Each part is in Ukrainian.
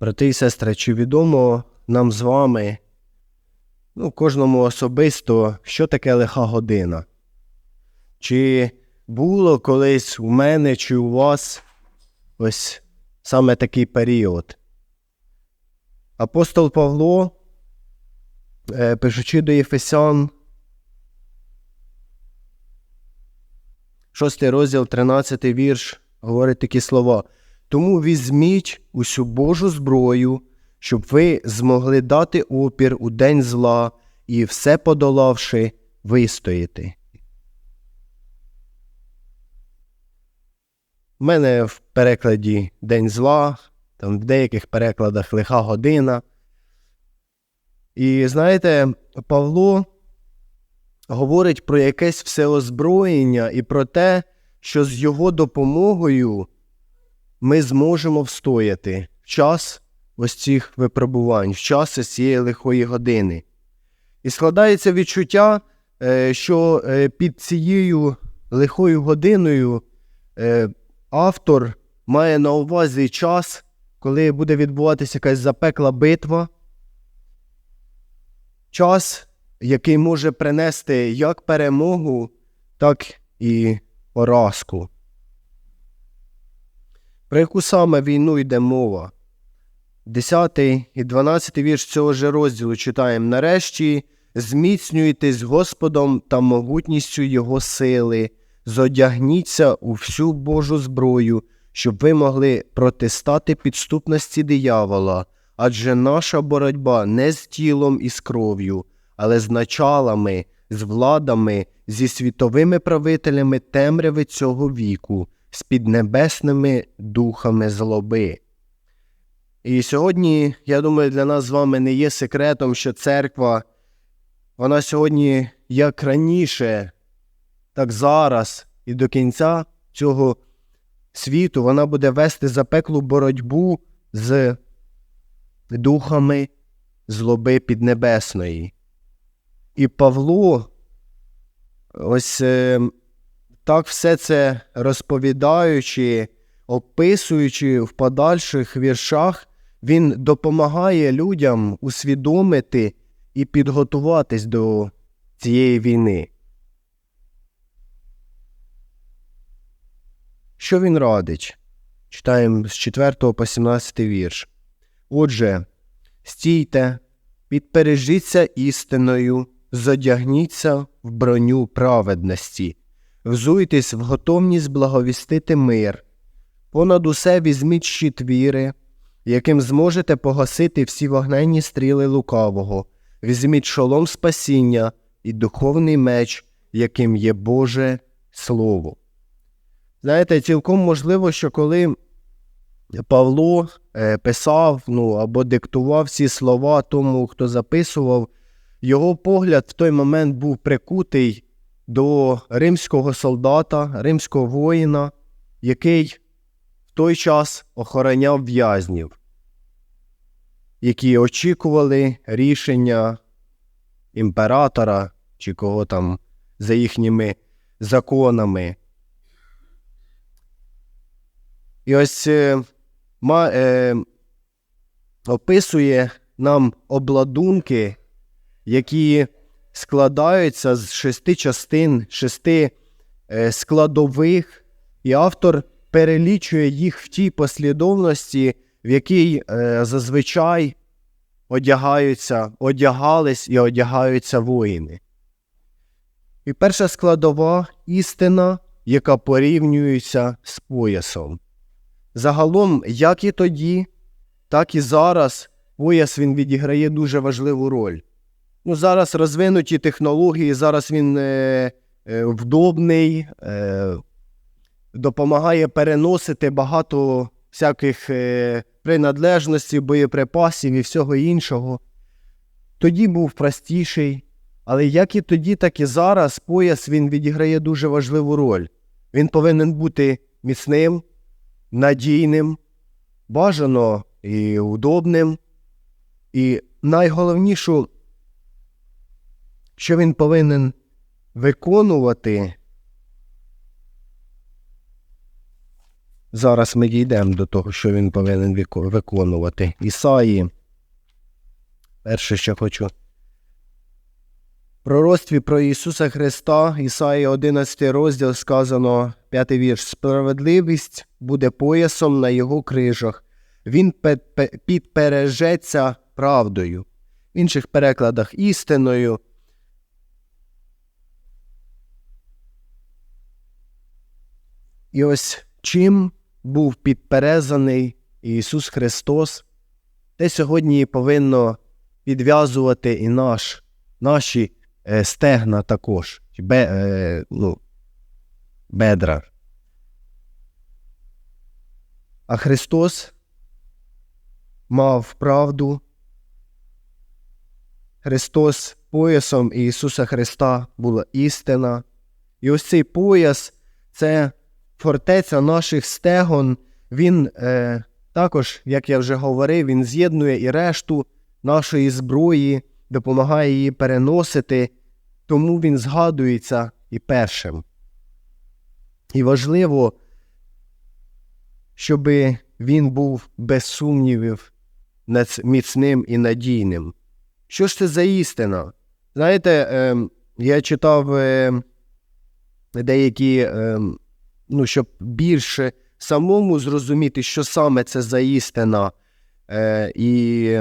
Брати і сестри, чи відомо нам з вами, ну, кожному особисто, що таке лиха година? Чи було колись у мене чи у вас ось саме такий період? Апостол Павло, е, пишучи до Єфесян, 6 розділ, 13 вірш, говорить такі слова. Тому візьміть усю Божу зброю, щоб ви змогли дати опір у день зла і все подолавши, вистояти. У мене в перекладі День зла, там в деяких перекладах лиха година. І знаєте, Павло говорить про якесь всеозброєння і про те, що з його допомогою ми зможемо встояти в час ось цих випробувань, в час ось цієї лихої години. І складається відчуття, е, що е, під цією лихою годиною е, автор має на увазі час, коли буде відбуватися якась запекла битва, час, який може принести як перемогу, так і поразку. Про яку саме війну йде мова? 10 і 12 вірш цього ж розділу читаємо. Нарешті зміцнюйтесь Господом та могутністю Його сили, зодягніться у всю Божу зброю, щоб ви могли протистати підступності диявола, адже наша боротьба не з тілом і з кров'ю, але з началами, з владами, зі світовими правителями темряви цього віку, з піднебесними духами злоби. І сьогодні, я думаю, для нас з вами не є секретом, що церква, вона сьогодні, як раніше, так зараз і до кінця цього світу, вона буде вести запеклу боротьбу з духами злоби піднебесної. І Павло, ось е, так все це розповідаючи, описуючи в подальших віршах, він допомагає людям усвідомити і підготуватись до цієї війни. Що він радить? Читаємо з 4 по 17 вірш. Отже, стійте, підпережіться істиною, зодягніться в броню праведності, взуйтесь в готовність благовістити мир, понад усе візьміть щит віри, яким зможете погасити всі вогненні стріли лукавого, візьміть шолом спасіння і духовний меч, яким є Боже Слово. Знаєте, цілком можливо, що коли Павло е, писав ну, або диктував ці слова тому, хто записував, його погляд в той момент був прикутий до римського солдата, римського воїна, який в той час охороняв в'язнів, які очікували рішення імператора чи кого там за їхніми законами. І ось е, ма, е, описує нам обладунки, які складаються з шести частин, шести е, складових, і автор перелічує їх в тій послідовності, в якій е, зазвичай одягаються, одягались і одягаються воїни. І перша складова істина, яка порівнюється з поясом. Загалом, як і тоді, так і зараз пояс він відіграє дуже важливу роль. Ну, Зараз розвинуті технології, зараз він е, е, вдобний, е, допомагає переносити багато всяких е, принадлежностей, боєприпасів і всього іншого. Тоді був простіший, але як і тоді, так і зараз пояс він відіграє дуже важливу роль. Він повинен бути міцним надійним, бажано і удобним. І найголовніше, що він повинен виконувати зараз ми дійдемо до того, що він повинен виконувати. Ісаї. Перше, що хочу. Пророцтві про Ісуса Христа, Ісаї 11 розділ сказано, п'ятий вірш. Справедливість буде поясом на його крижах. Він пе- пе- підпережеться правдою. В інших перекладах істиною. І ось чим був підперезаний Ісус Христос, те сьогодні повинно підв'язувати і наш, наші е, стегна також, бе, е, ну, бедра. А Христос мав правду. Христос поясом Ісуса Христа була істина. І ось цей пояс це фортеця наших стегон. Він е, також, як я вже говорив, він з'єднує і решту нашої зброї, допомагає її переносити, тому він згадується і першим. І важливо, щоб він був без сумнівів міцним і надійним. Що ж це за істина? Знаєте, е, я читав е, деякі, е, ну, щоб більше самому зрозуміти, що саме це за істина, е, і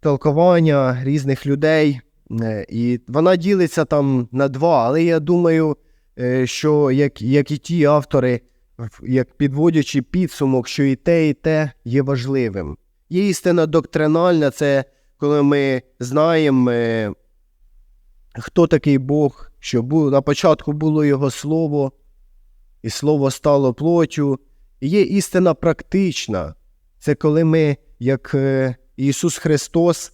толкування різних людей. Е, і вона ділиться там на два, але я думаю, е, що як, як і ті автори, як підводячи підсумок, що і те, і те є важливим. Є істина доктринальна, це коли ми знаємо, е, хто такий Бог, що на початку було Його Слово, і Слово стало плоттю. І є істина практична. Це коли ми, як е, Ісус Христос,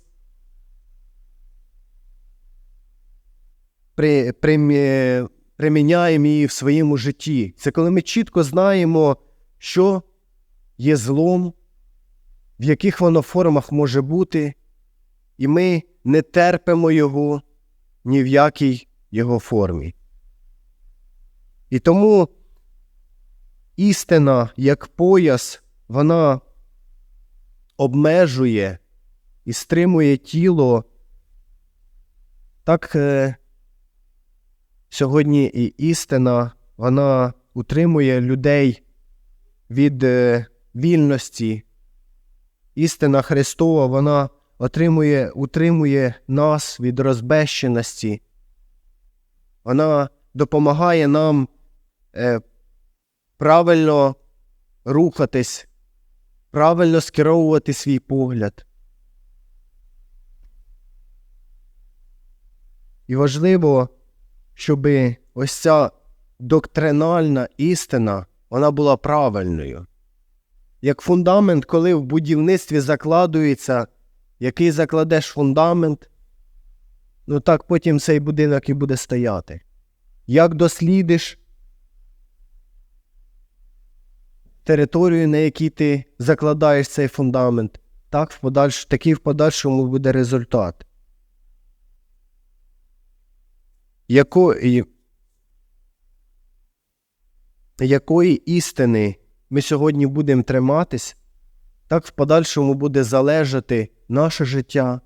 при, примі- приміняємо її в своєму житті. Це коли ми чітко знаємо, що є злом, в яких воно формах може бути, і ми не терпимо його ні в якій його формі. І тому істина, як пояс, вона обмежує і стримує тіло. Так е, сьогодні і істина, вона утримує людей від е, вільності. Істина Христова, вона отримує, утримує нас від розбещеності. Вона допомагає нам е, правильно рухатись, правильно скеровувати свій погляд. І важливо, щоб ось ця доктринальна істина вона була правильною. Як фундамент, коли в будівництві закладується, який закладеш фундамент, ну так потім цей будинок і буде стояти. Як дослідиш територію, на якій ти закладаєш цей фундамент, так в подальш... такий в подальшому буде результат. Якої, якої істини ми сьогодні будемо триматись, так в подальшому буде залежати наше життя,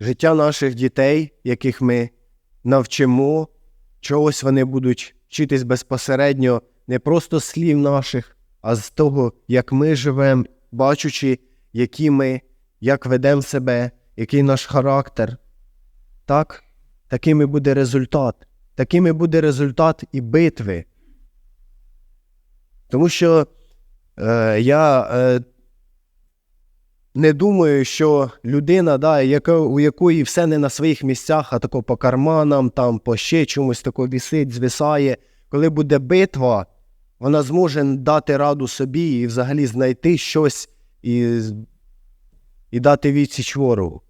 життя наших дітей, яких ми навчимо, чогось вони будуть вчитись безпосередньо не просто слів наших, а з того, як ми живемо, бачучи, які ми, як ведемо себе, який наш характер. Так, таким і буде результат. Таким і буде результат і битви. Тому що е, я е, не думаю, що людина, да, яка, у якої все не на своїх місцях, а тако по карманам, там, по ще чомусь тако вісить, звисає. Коли буде битва, вона зможе дати раду собі і взагалі знайти щось і, і дати відсіч ворогу.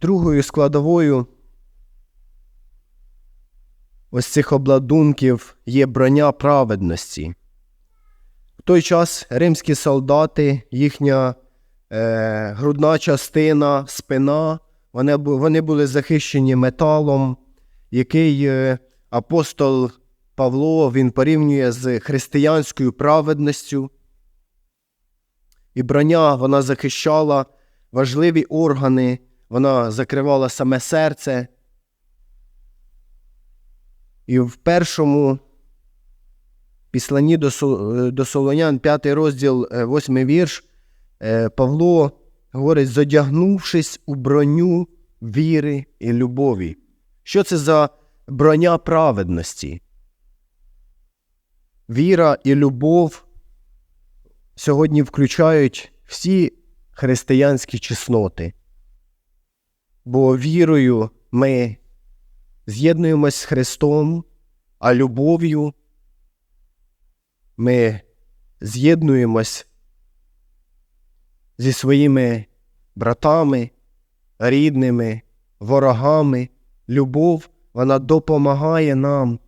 Другою складовою ось цих обладунків є броня праведності. В той час римські солдати, їхня е, грудна частина, спина, вони, вони були захищені металом, який е, апостол Павло він порівнює з християнською праведністю. І броня вона захищала важливі органи, вона закривала саме серце. І в першому післанні до, Солонян, 5 розділ, 8 вірш, е, Павло говорить, задягнувшись у броню віри і любові. Що це за броня праведності? Віра і любов сьогодні включають всі християнські чесноти. Бо вірою ми з'єднуємось з Христом, а любов'ю ми з'єднуємось зі своїми братами, рідними, ворогами. Любов вона допомагає нам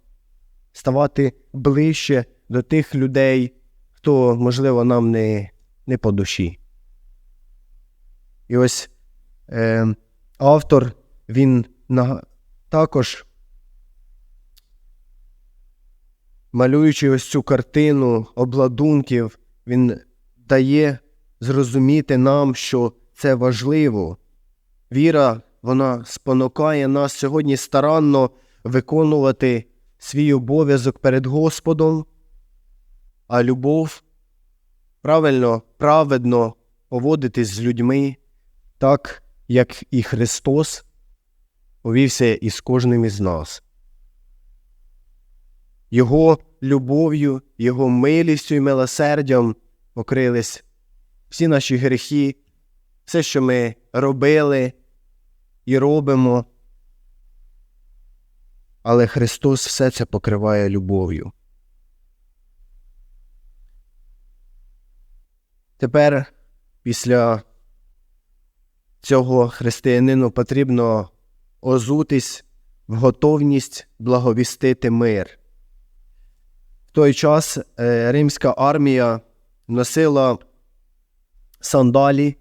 ставати ближче до тих людей, хто, можливо, нам не не по душі. І ось е, автор він на, також, малюючи ось цю картину обладунків, він дає зрозуміти нам, що це важливо. Віра, вона спонукає нас сьогодні старанно виконувати свій обов'язок перед Господом, а любов правильно, праведно поводитись з людьми, так, як і Христос повівся із кожним із нас. Його любов'ю, Його милістю і милосердям покрились всі наші гріхи, все, що ми робили і робимо. Але Христос все це покриває любов'ю. Тепер після цього християнину потрібно озутись в готовність благовістити мир. В той час е, римська армія носила сандалі,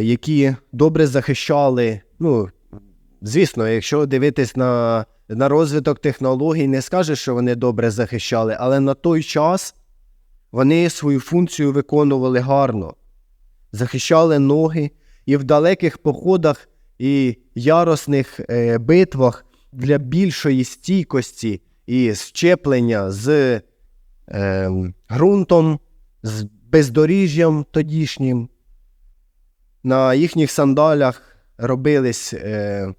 які добре захищали. ну, Звісно, якщо дивитись на на розвиток технологій, не скажеш, що вони добре захищали, але на той час вони свою функцію виконували гарно, захищали ноги і в далеких походах і яросних е, битвах для більшої стійкості і щеплення з е, ґрунтом, з бездоріжжям тодішнім. На їхніх сандалях робились е,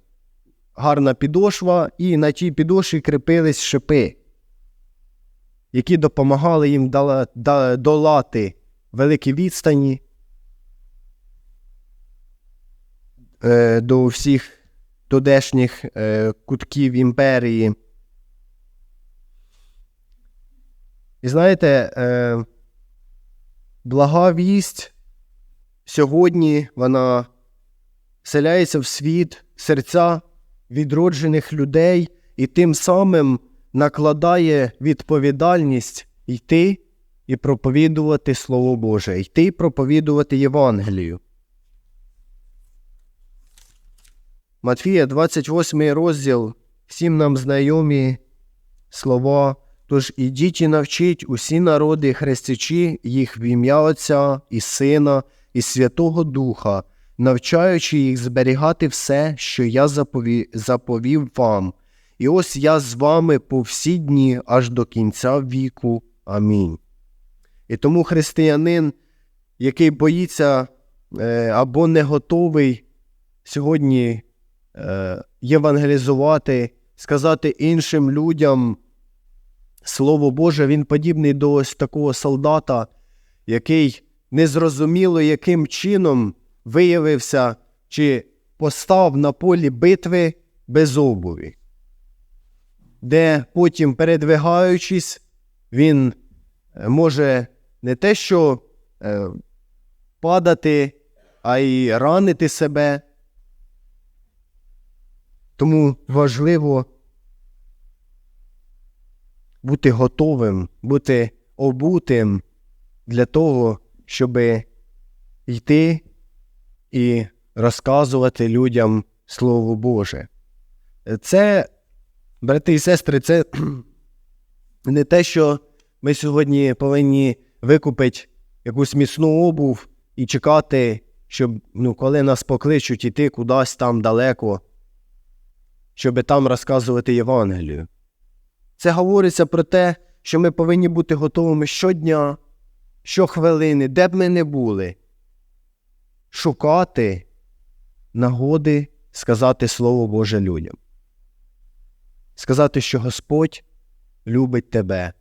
гарна підошва, і на тій підошві кріпились шипи які допомагали їм долати великі відстані е, до всіх тудешніх е, кутків імперії. І знаєте, е, блага вість сьогодні вона вселяється в світ серця відроджених людей і тим самим накладає відповідальність йти і проповідувати Слово Боже, йти і проповідувати Євангелію. Матфія, 28 розділ, всім нам знайомі слова. Тож ідіть і навчіть усі народи, хрестячи їх в ім'я Отця і Сина, і Святого Духа, навчаючи їх зберігати все, що я заповів вам. І ось я з вами по всі дні аж до кінця віку. Амінь. І тому християнин, який боїться е, або не готовий сьогодні е, євангелізувати, сказати іншим людям Слово Боже, він подібний до ось такого солдата, який незрозуміло яким чином виявився чи постав на полі битви без обуві де потім, передвигаючись, він е, може не те, що е, падати, а й ранити себе. Тому важливо бути готовим, бути обутим для того, щоб йти і розказувати людям Слово Боже. Це брати і сестри, це не те, що ми сьогодні повинні викупити якусь міцну обув і чекати, щоб ну, коли нас покличуть іти кудись там далеко, щоб там розказувати Євангелію. Це говориться про те, що ми повинні бути готовими щодня, щохвилини, де б ми не були, шукати нагоди сказати Слово Боже людям. Сказати, що Господь любить тебе.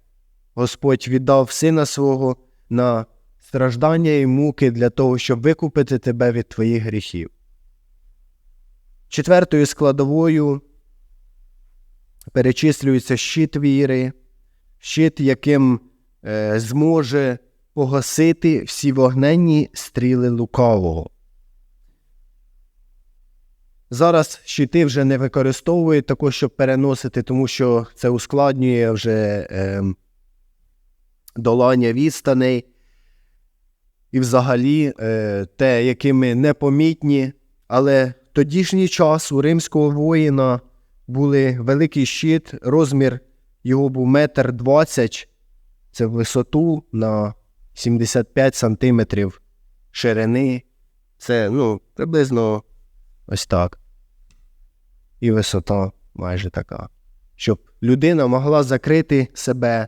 Господь віддав сина свого на страждання і муки для того, щоб викупити тебе від твоїх гріхів. Четвертою складовою перечислюється щит віри, щит, яким е, зможе погасити всі вогненні стріли лукавого. Зараз щити вже не використовують також, щоб переносити, тому що це ускладнює вже е, долання відстаней. І взагалі е, те, якими непомітні, але в тодішній час у римського воїна були великий щит, розмір його був метр двадцять, це в висоту на 75 сантиметрів ширини. Це ну, приблизно ось так. І висота майже така. Щоб людина могла закрити себе.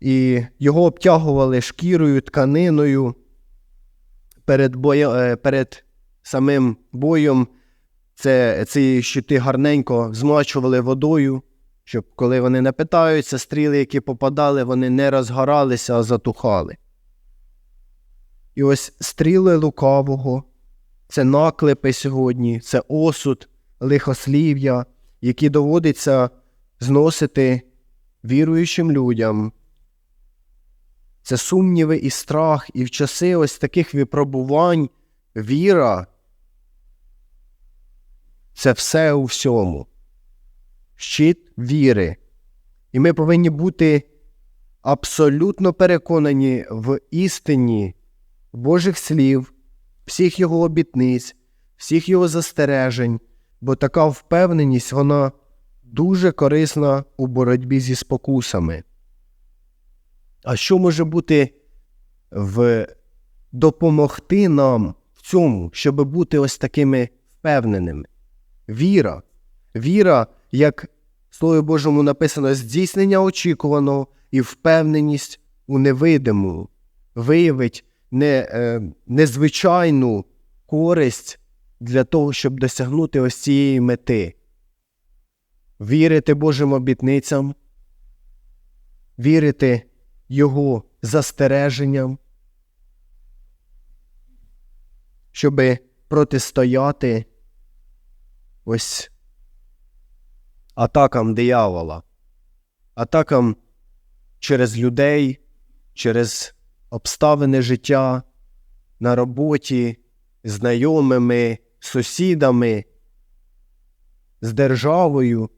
І його обтягували шкірою, тканиною перед боєм, е, перед самим боєм. Це, Ці щити гарненько змочували водою, щоб коли вони не питаються, стріли, які попадали, вони не розгоралися, а затухали. І ось стріли лукавого, це наклепи сьогодні, це осуд, лихослів'я, які доводиться зносити віруючим людям. Це сумніви і страх, і в часи ось таких випробувань віра. Це все у всьому. Щит віри. І ми повинні бути абсолютно переконані в істині Божих слів, всіх його обітниць, всіх його застережень, бо така впевненість вона дуже корисна у боротьбі зі спокусами. А що може бути в допомогти нам в цьому, щоб бути ось такими впевненими? Віра. Віра, як Слові Божому написано, здійснення очікуваного і впевненість у невидиму, виявить не, е, незвичайну користь для того, щоб досягнути ось цієї мети. Вірити Божим обітницям, вірити Його застереженням, щоб протистояти ось атакам диявола, атакам через людей, через обставини життя на роботі, знайомими, сусідами, з державою.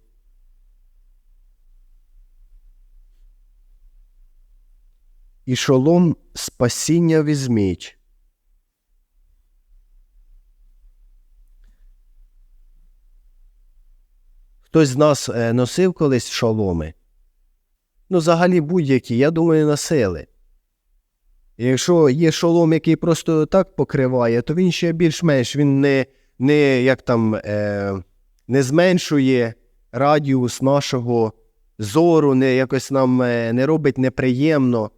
І шолом спасіння візьміть. Хтось з нас е, носив колись шоломи? Ну, взагалі будь-які, я думаю, носили. Якщо є шолом, який просто так покриває, то він ще більш-менш він не не як там е, не зменшує радіус нашого зору, не якось нам е, не робить неприємно.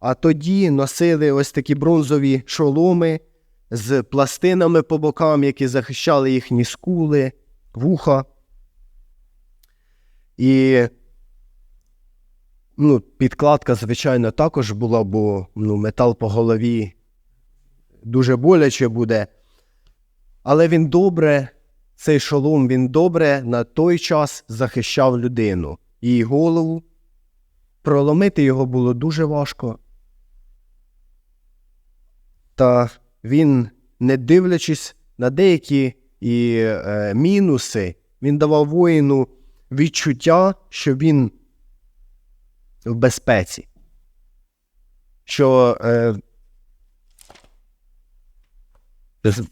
А тоді носили ось такі бронзові шоломи з пластинами по бокам, які захищали їхні скули, вуха. І ну, підкладка, звичайно, також була, бо ну, метал по голові дуже боляче буде. Але він добре, цей шолом, він добре на той час захищав людину. Її голову. Проломити його було дуже важко. Та він, не дивлячись на деякі і е, мінуси, він давав воїну відчуття, що він в безпеці, що е,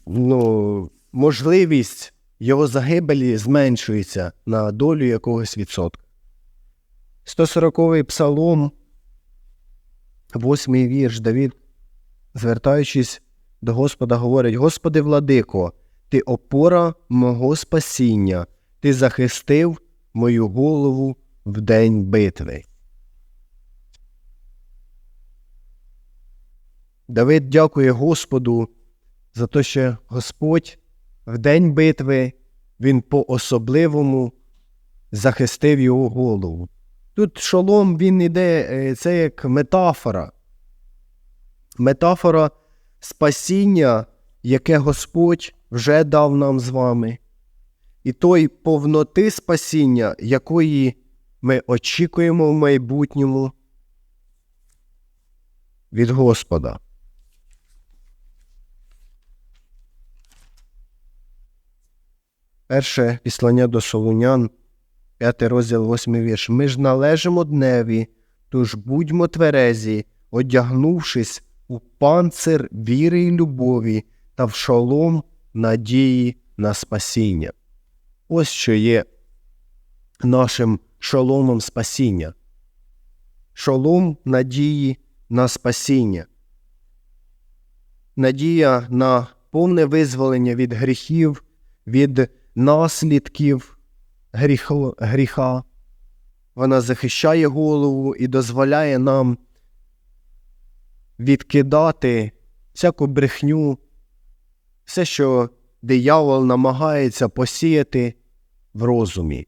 ну, можливість його загибелі зменшується на долю якогось відсотка. 140-й псалом, восьмий вірш. Давід, звертаючись до Господа, говорить: Господи владико, ти опора мого спасіння, ти захистив мою голову в день битви. Давид дякує Господу за те, що Господь в день битви він по-особливому захистив його голову. Тут шолом він іде, е, це як метафора. Метафора спасіння, яке Господь вже дав нам з вами, і той повноти спасіння, якої ми очікуємо в майбутньому від Господа. Перше післання до Солунян, 5 розділ, 8 вірш. Ми ж належимо дневі, тож будьмо тверезі, одягнувшись у панцир віри й любові та в шолом надії на спасіння. Ось що є нашим шоломом спасіння. Шолом надії на спасіння. Надія на повне визволення від гріхів, від наслідків гріха. Вона захищає голову і дозволяє нам відкидати всяку брехню, все, що диявол намагається посіяти в розумі.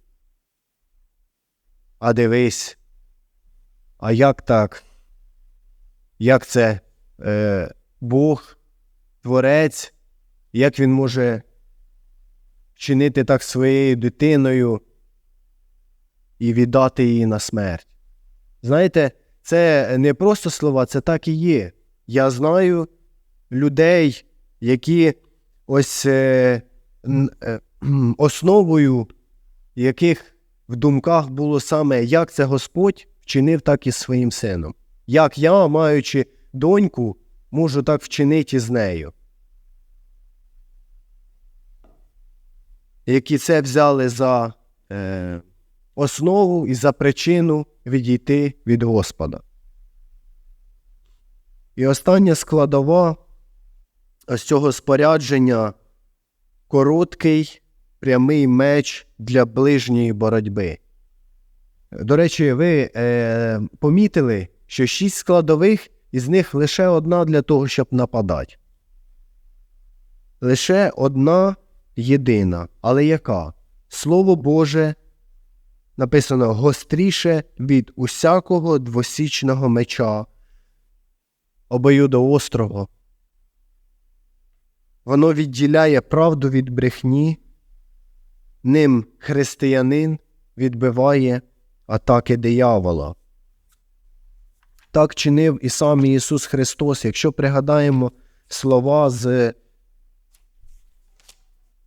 А дивись, а як так? Як це е, Бог, Творець, як він може вчинити так своєю дитиною і віддати її на смерть? Знаєте, це не просто слова, це так і є. Я знаю людей, які ось е, е, основою яких в думках було саме, як це Господь вчинив так і з своїм сином. Як я, маючи доньку, можу так вчинити з нею. Які це взяли за е, основу і за причину відійти від Господа. І остання складова з цього спорядження короткий прямий меч для ближньої боротьби. До речі, ви е, помітили, що шість складових, із них лише одна для того, щоб нападати. Лише одна єдина. Але яка? Слово Боже написано гостріше від усякого двосічного меча, обоюдоострого. Воно відділяє правду від брехні, ним християнин відбиває атаки диявола. Так чинив і сам Ісус Христос, якщо пригадаємо слова з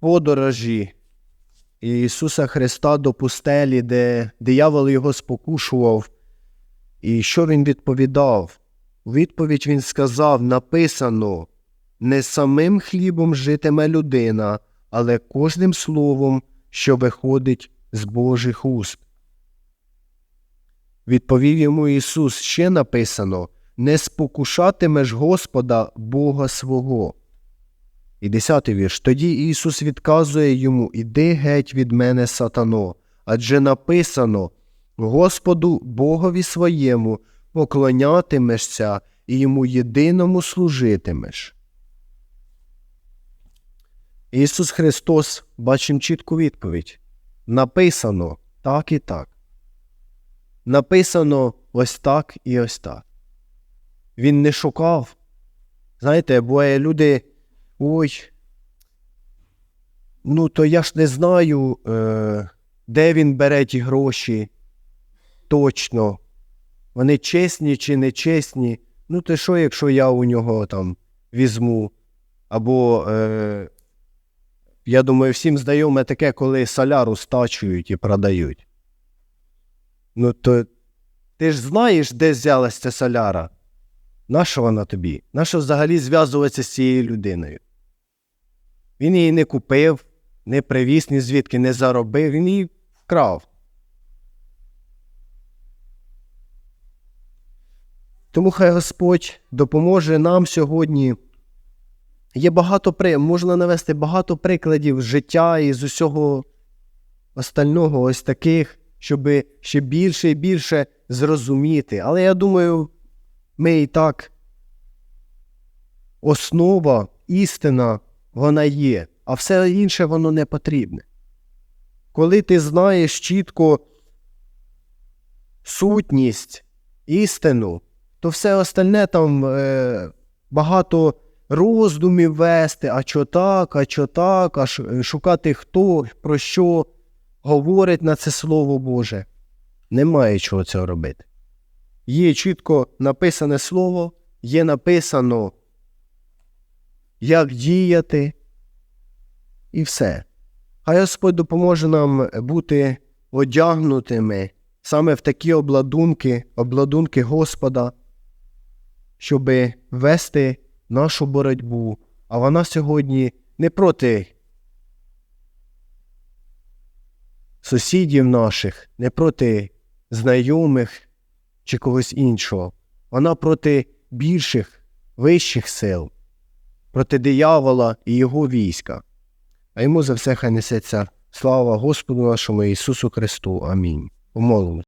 подорожі Ісуса Христа до пустелі, де диявол його спокушував, і що Він відповідав? У відповідь Він сказав: написано, не самим хлібом житиме людина, але кожним словом, що виходить з Божих уст. Відповів йому Ісус ще написано Не спокушатимеш Господа Бога свого. І десятий вірш. Тоді Ісус відказує йому Іди геть від мене, сатано, адже написано Господу Богові своєму поклонятимешся і йому єдиному служитимеш. Ісус Христос бачимо чітку відповідь. Написано так і так. Написано ось так і ось так. Він не шукав. Знаєте, буває люди. Ой. Ну, то я ж не знаю, е, де він бере ті гроші. Точно. Вони чесні чи не чесні. Ну, то що, якщо я у нього там візьму? Або е, я думаю, всім знайоме таке, коли соляру стачують і продають. Ну, то ти ж знаєш, де взялася ця соляра? Нащо вона тобі? Нащо взагалі зв'язуватися з цією людиною? Він її не купив, не привіз ні звідки, не заробив, він її вкрав. Тому хай Господь допоможе нам сьогодні. Є багато при... можна навести багато прикладів з життя і з усього остального, ось таких, щоб ще більше і більше зрозуміти. Але я думаю, ми і так основа, істина, вона є, а все інше воно не потрібне. Коли ти знаєш чітко сутність, істину, то все остальне там е, багато роздумів вести, а чо так, а чо так, а шукати хто, про що говорить на це Слово Боже. Немає чого цього робити. Є чітко написане слово, є написано, як діяти, і все. Хай Господь допоможе нам бути одягнутими саме в такі обладунки, обладунки Господа, щоб вести нашу боротьбу. А вона сьогодні не проти сусідів наших, не проти знайомих чи когось іншого. Вона проти більших, вищих сил, проти диявола і його війська. А йому за все хай несеться слава Господу нашому Ісусу Христу. Амінь. Помолимось.